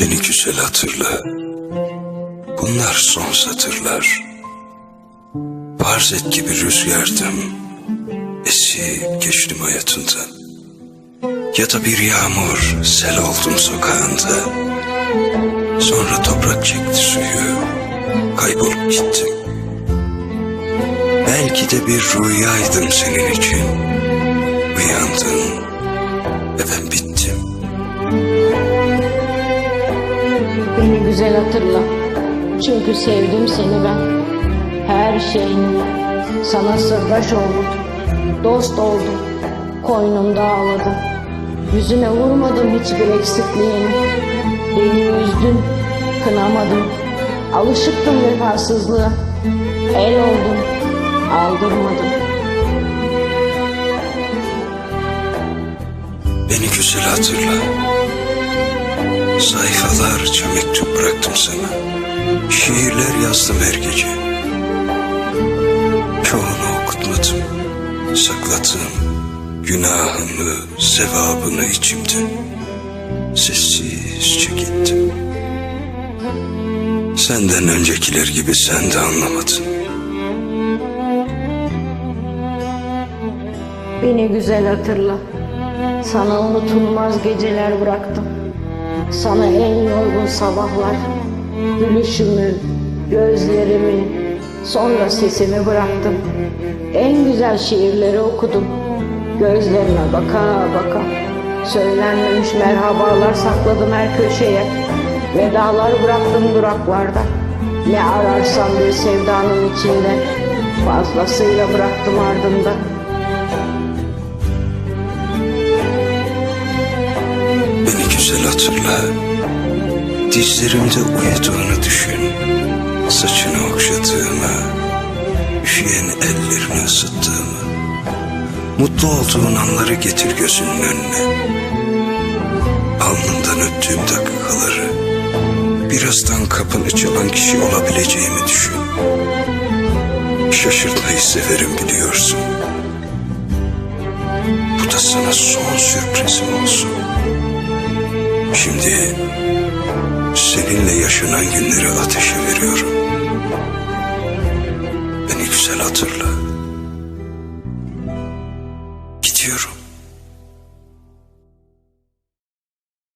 Beni güzel hatırla. Bunlar son satırlar. Farz et ki bir rüzgardım. Esip geçtim hayatından. Ya da bir yağmur sel oldum sokağında. Sonra toprak çekti suyu. Kaybolup gittim. Belki de bir rüyaydım senin için. Uyandın ve ben bittim. Güzel hatırla. Çünkü sevdim seni ben. Her şeyini. Sana sırdaş oldum. Dost oldum. Koynumda ağladım. Yüzüne vurmadım hiçbir eksikliğini. Beni üzdün. Kınamadım. Alışıktım vefasızlığa. El oldum. Aldırmadım. Beni güzel hatırla. Sayfalarca mektup bıraktım sana. Şiirler yazdım her gece. Çoğunu okutmadım. Sakladım günahımı, sevabını içimde. Sessizce gittim. Senden öncekiler gibi sen de anlamadın. Beni güzel hatırla. Sana unutulmaz geceler bıraktım. Sana en yorgun sabahlar. Gülüşümü, gözlerimi, sonra sesimi bıraktım. En güzel şiirleri okudum. Gözlerine baka baka. Söylenmemiş merhabalar sakladım her köşeye. Vedalar bıraktım duraklarda. Ne ararsam bir sevdanın içinde. Fazlasıyla bıraktım ardımda. Beni güzel hatırla. Dizlerimde uyuduğunu düşün. Saçını okşadığımı, üşüyen ellerini ısıttığımı. Mutlu olduğun anları getir gözünün önüne. Alnından öptüğüm dakikaları. Birazdan kapını çalan kişi olabileceğimi düşün. Şaşırtmayı severim biliyorsun. Bu da sana son sürprizim olsun. Şimdi seninle yaşanan günleri ateşe veriyorum. Beni güzel hatırla. Gidiyorum.